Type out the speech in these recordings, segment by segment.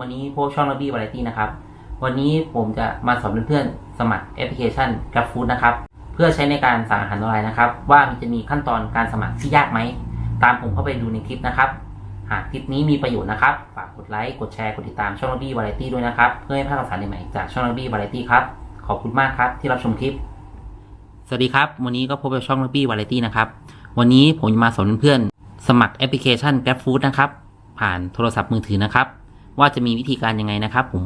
วันนี้พวกช่องระบี้วาไรตี้นะครับ วันนี้ผมจะมาสอนเพื่อนๆสมัครแอปพลิเคชัน Grab Food นะครับ เพื่อใช้ในการสั่งอาหารออนไลน์นะครับ ว่ามันจะมีขั้นตอนการสมัครที่ยากไหม ตามผมเข้าไปดูในคลิปนะครับ หากคลิปนี้มีประโยชน์นะครับ ฝากกดไลค์ กดแชร์ กดติดตามช่องระบี้วาไรตี้ด้วยนะครับ เพื่อให้พลาดข่าวสารใหม่ๆจากช่องระบี้วาไรตี้ครับ ขอบคุณมากครับที่รับชมคลิป สวัสดีครับ วันนี้ก็พบกับช่องระบี้วาไรตี้นะครับ วันนี้ผมจะมาสอนเพื่อนๆสมัครแอปพลิเคชัน Grab Food นะครับ ผ่านโทรศัพท์มือถือนะครับ ว่าจะมีวิธีการยังไงนะครับ ผม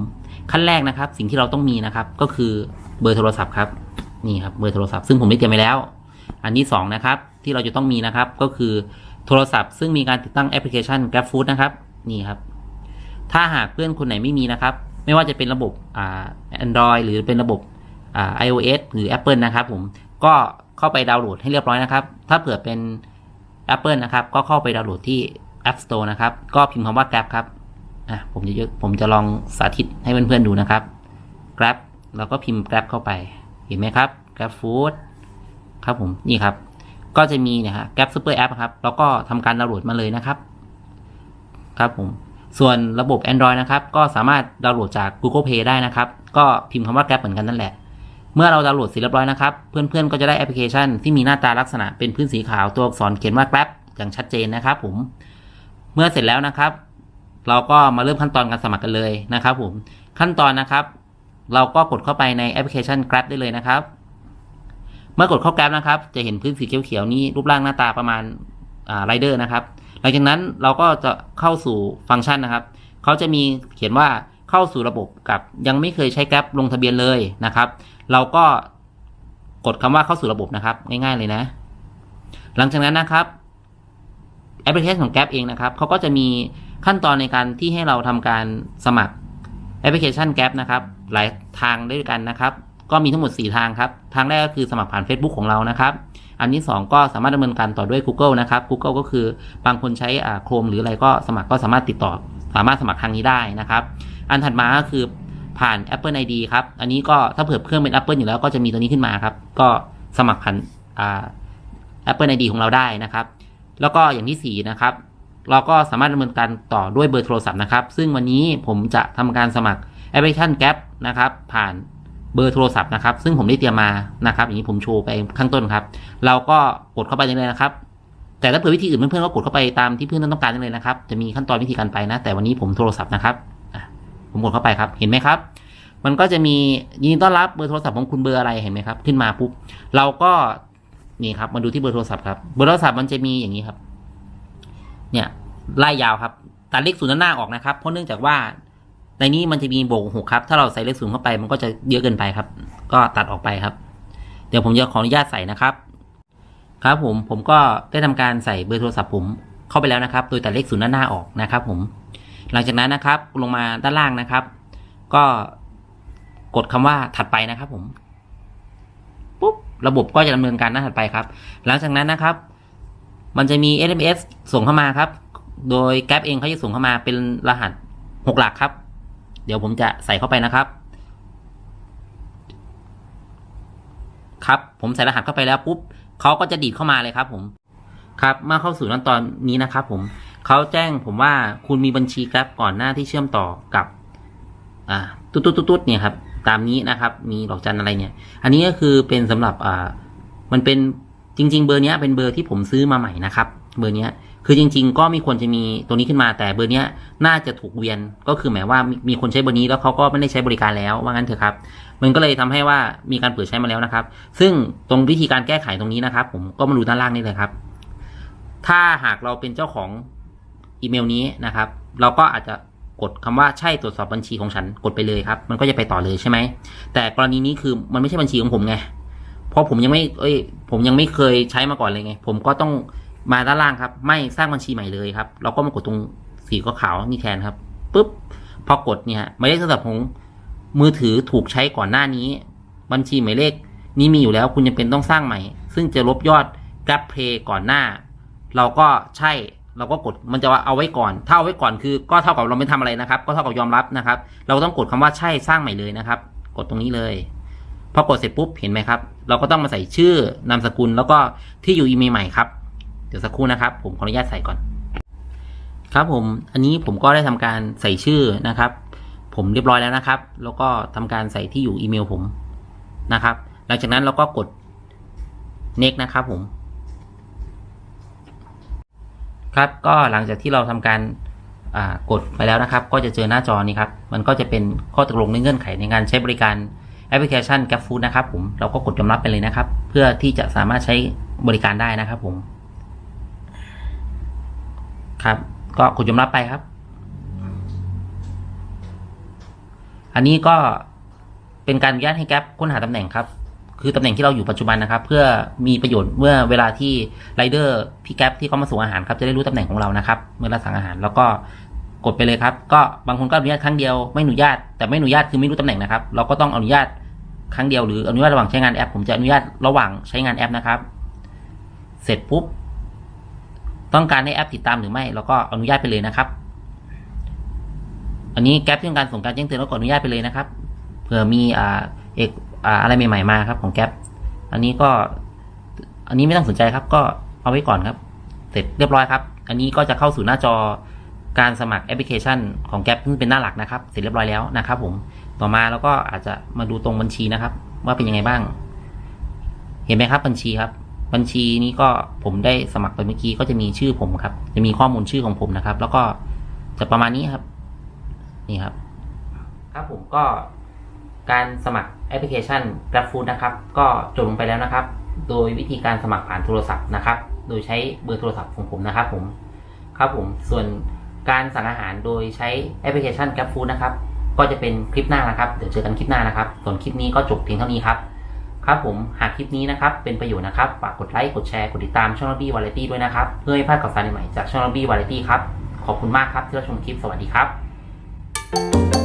ขั้นแรกนะครับ สิ่งที่เราต้องมีนะครับ ก็คือเบอร์โทรศัพท์ครับนี่ครับเบอร์โทรศัพท์ซึ่งผมได้เตรียมไว้แล้ว อันที่สองนะครับที่เราจะต้องมีนะครับ ก็คือโทรศัพท์ ซึ่งมีการติดตั้งแอปพลิเคชัน Grab Food นะครับนี่ครับ ถ้าหากเพื่อนคนไหนไม่มีนะครับ ไม่ว่าจะเป็นระบบอ่า Android หรือเป็นระบบอ่า iOS หรือ Apple นะครับผมก็เข้าไปดาวน์โหลดให้เรียบร้อยนะครับ ถ้าเผื่อเป็น Apple นะครับ ก็เข้าไปดาวน์โหลดที่ App Store นะครับ ก็พิมพ์คำว่า Grab ครับ อะผมจะยกผมจะลองสาธิตให้เพื่อนๆดูนะครับ Grab เราก็พิมพ์ Grab เข้าไป เห็นไหมครับ Grab Food ครับผมนี่ครับ ก็จะมีนี่ยฮะ Grab Super App ครับแล้วก็ทำการดาวน์โหลดมาเลยนะครับ ครับผมส่วนระบบ Android นะครับ ก็สามารถดาวน์โหลดจาก Google Play ได้นะครับ ก็พิมพ์คำว่า Grab เหมือนกันนั่นแหละ เมื่อเราดาวน์โหลดเสร็จเรียบร้อยนะครับ เพื่อนๆ ก็จะได้แอปพลิเคชันที่มีหน้าตาลักษณะเป็นพื้นสีขาวตัวอักษรเขียนว่า Grab อย่างชัดเจนนะครับผม เมื่อเสร็จแล้วนะครับ เราก็มาเริ่มขั้นตอนการสมัครกันเลยนะครับผมขั้นตอนนะครับ เราก็กดเข้าไปในแอปพลิเคชัน Grab ได้เลยนะครับ เมื่อกดเข้า Grab นะครับ จะเห็นพื้นสีเขียวๆนี้รูปร่างหน้าตาประมาณอ่าไรเดอร์นะครับ หลังจากนั้นเราก็จะเข้าสู่ฟังก์ชันนะครับ เขาจะมีเขียนว่าเข้าสู่ระบบกับยังไม่เคยใช้ Grab ลงทะเบียนเลยนะครับ เราก็กดคำว่าเข้าสู่ระบบนะครับ ง่ายๆเลยนะ หลังจากนั้นนะครับ แอปพลิเคชันของ Grab เองนะครับเขาก็จะมีขั้นตอนในการที่ให้เราทำการสมัครแอปพลิเคชัน Grab นะครับ หลายทางด้วยกันนะครับ ก็มีทั้งหมด 4 ทางครับ ทางแรกก็คือสมัครผ่าน Facebook ของเรานะครับ อันที่ 2 ก็สามารถดำเนินการต่อด้วย Google นะครับ Google ก็คือบางคนใช้อ่า Chrome หรืออะไรก็สมัครก็สามารถติดต่อ สามารถสมัครทางนี้ได้นะครับ อันถัดมาก็คือผ่าน Apple ID ครับ อันนี้ก็ถ้าเผื่อเครื่องเป็น Apple อยู่แล้วก็จะมีตัวนี้ขึ้นมาครับ ก็สมัครผ่านอ่า Apple ID ของเราได้นะครับ แล้วก็อย่างที่ 4 นะครับ เราก็สามารถดำเนินการต่อด้วยเบอร์โทรศัพท์นะครับ ซึ่งวันนี้ผมจะทำการสมัครแอปพลิเคชัน Gap นะครับ ผ่านเบอร์โทรศัพท์นะครับ ซึ่งผมได้เตรียมมานะครับอย่างนี้ผมโชว์ไปข้างต้นครับ เราก็กดเข้าไปได้เลยนะครับ แต่ถ้าเผื่อวิธีอื่นเพื่อนๆก็กดเข้าไปตามที่เพื่อนต้องการได้เลยนะครับ จะมีขั้นตอนวิธีการไปนะ แต่วันนี้ผมโทรศัพท์นะครับผมกดเข้าไปครับ เห็นไหมครับ มันก็จะมียินดีต้อนรับเบอร์โทรศัพท์ของคุณเบอร์อะไรเห็นไหมครับ ขึ้นมาปุ๊บ เราก็ นี่ครับ มาดูที่เบอร์โทรศัพท์ครับ เบอร์โทรศัพท์มันจะมีอย่างนี้ครับ เนี่ยไล่ยาวครับ ตัดเลขศูนย์หน้าออกนะครับ เพราะเนื่องจากว่า ในนี้มันจะมีโบกหกครับ ถ้าเราใส่เลขศูนย์เข้าไป มันก็จะเยอะเกินไปครับ ก็ตัดออกไปครับ เดี๋ยวผมจะขออนุญาตใส่นะครับ ครับผม ผมก็ได้ทำการใส่เบอร์โทรศัพท์ผมเข้าไปแล้วนะครับ โดยตัดเลขศูนย์หน้าออกนะครับ ผม หลังจากนั้นนะครับ ลงมาด้านล่างนะครับ ก็กดคำว่าถัดไปนะครับ ผม ปุ๊บ ระบบก็จะดำเนินการหน้าถัดไปครับ หลังจากนั้นนะครับ มันจะมี SMS ส่งเข้ามาครับ โดยแก p เองเขาจะส่งเข้ามาเป็นรหัสหกหลักครับ เดี๋ยวผมจะใส่เข้าไปนะครับ ครับ ผมใส่รหัสเข้าไปแล้วปุ๊บเขาก็จะดีดเข้ามาเลยครับ ผม ครับเมื่อเข้าสู่ขั้นตอนนี้นะครับผมเขาแจ้งผมว่าคุณมีบัญชีแก p ก่อนหน้าที่เชื่อมต่อกับ อ่า ตุ๊ดตุ๊ดตุ๊ดตุ๊ดเนี่ยครับ ตามนี้นะครับ มีดอกจันอะไรเนี่ย อันนี้ก็คือเป็นสำหรับอ่ามันเป็นจริง ๆ เบอร์เนี้ยเป็นเบอร์ที่ผมซื้อมาใหม่นะครับ เบอร์เนี้ยคือจริง ๆ ก็มีควรจะมีตัวนี้ขึ้นมาแต่เบอร์เนี้ยน่าจะถูกเวียนก็คือหมายว่ามีมีคนใช้เบอร์นี้แล้วเขาก็ไม่ได้ใช้บริการแล้วว่างั้นเถอะครับ มันก็เลยทำให้ว่ามีการเปิดใช้มาแล้วนะครับ ซึ่งตรงวิธีการแก้ไขตรงนี้นะครับ ผมก็มาดูด้านล่างนี่เลยครับ ถ้าหากเราเป็นเจ้าของอีเมลนี้นะครับ เราก็อาจจะ กดคำว่าใช่ตรวจสอบบัญชีของฉันกดไปเลยครับ มันก็จะไปต่อเลยใช่ไหม แต่กรณีนี้คือมันไม่ใช่บัญชีของผมไง เพราะผมยังไม่ เอ้ย ผมยังไม่เคยใช้มาก่อนเลยไง ผมก็ต้องมาด้านล่างครับ ไม่สร้างบัญชีใหม่เลยครับ เราก็มากดตรงสีขาวนี่แทนครับปุ๊บ พอกดเนี่ยหมายเลขโทรศัพท์ของมือถือถูกใช้ก่อนหน้านี้ บัญชีหมายเลข นี้มีอยู่แล้วคุณยังเป็นต้องสร้างใหม่ ซึ่งจะลบยอด Grab Pay ก่อนหน้า เราก็ใช่ เราก็กดมันจะว่าเอาไว้ก่อน ถ้าเอาไว้ก่อนคือ ก็เท่ากับเราไม่ทำอะไรนะครับ ก็เท่ากับยอมรับนะครับ เราต้องกดคำว่าใช่สร้างใหม่เลยนะครับ กดตรงนี้เลยพอกดเสร็จปุ๊บเห็นไหมครับ เราก็ต้องมาใส่ชื่อนามสกุลแล้วก็ที่อยู่อีเมลใหม่ครับ เดี๋ยวสักครู่นะครับ ผมขออนุญาตใส่ก่อน ครับผมอันนี้ผมก็ได้ทำการใส่ชื่อนะครับ ผมเรียบร้อยแล้วนะครับ แล้วก็ทำการใส่ที่อยู่อีเมลผมนะครับ หลังจากนั้นเราก็กด next นะครับผม ครับก็หลังจากที่เราทำการกดไปแล้วนะครับ ก็จะเจอหน้าจอนี้ครับ มันก็จะเป็นข้อตกลงในเงื่อนไขในการใช้บริการแอปพลิเคชัน Grab Food นะครับผมเราก็กดยอมรับไปเลยนะครับ เพื่อที่จะสามารถใช้บริการได้นะครับผมครับ ก็กดยอมรับไปครับ อันนี้ก็เป็นการอนุญาตให้แก๊ปค้นหาตำแหน่งครับ คือตำแหน่งที่เราอยู่ปัจจุบันนะครับ เพื่อมีประโยชน์เมื่อเวลาที่ไรเดอร์พี่แก๊ปที่เขามาส่งอาหารครับจะได้รู้ตำแหน่งของเรานะครับ เมื่อเราสั่งอาหารแล้วก็กดไปเลยครับ ก็บางคนก็อนุญาตครั้งเดียวไม่อนุญาตแต่ไม่อนุญาตคือไม่รู้ตำแหน่งนะครับ เราก็ต้องอนุญาตครั้งเดียวหรืออนุญาตระหว่างใช้งานแอป ผมจะอนุญาตระหว่างใช้งานแอปนะครับ เสร็จปุ๊บต้องการให้แอปติดตามหรือไม่เราก็อนุญาตไปเลยนะครับ อันนี้แก๊ปที่ต้องการส่งการแจ้งเตือนเราก็อนุญาตไปเลยนะครับเผื่อมีอ่าเอก อะไรใหม่ๆมาครับของแก๊ปอันนี้ก็ อันนี้ไม่ต้องสนใจครับ ก็เอาไว้ก่อนครับ เสร็จเรียบร้อยครับ อันนี้ก็จะเข้าสู่หน้าจอการสมัครแอปพลิเคชันของแก๊ปซึ่งเป็นหน้าหลักนะครับ เสร็จเรียบร้อยแล้วนะครับ ผมต่อมาเราก็อาจจะมาดูตรงบัญชีนะครับ ว่าเป็นยังไงบ้าง เห็นไหมครับบัญชีครับ บัญชีนี้ก็ผมได้สมัครไปเมื่อกี้ก็จะมีชื่อผมครับ จะมีข้อมูลชื่อของผมนะครับ แล้วก็จะประมาณนี้ครับ นี่ครับ ครับผมก็ การสมัครแอปพลิเคชัน GrabFood นะครับ ก็จบลงไปแล้วนะครับ โดยวิธีการสมัครผ่านโทรศัพท์นะครับ โดยใช้เบอร์โทรศัพท์ของผมนะครับผม ครับผม ส่วนการสั่งอาหารโดยใช้แอปพลิเคชัน GrabFood นะครับ ก็จะเป็นคลิปหน้านะครับ เดี๋ยวเจอกันคลิปหน้านะครับ ส่วนคลิปนี้ก็จบเพียงเท่านี้ครับ ครับผม หากคลิปนี้นะครับ เป็นประโยชน์นะครับ ฝากกดไลค์ กดแชร์ กดติดตามช่อง Lobby Variety ด้วยนะครับ เพื่อไม่พลาดข่าวสารใหม่จากช่อง Lobby Variety ครับ ขอบคุณมากครับที่รับชมคลิป สวัสดีครับ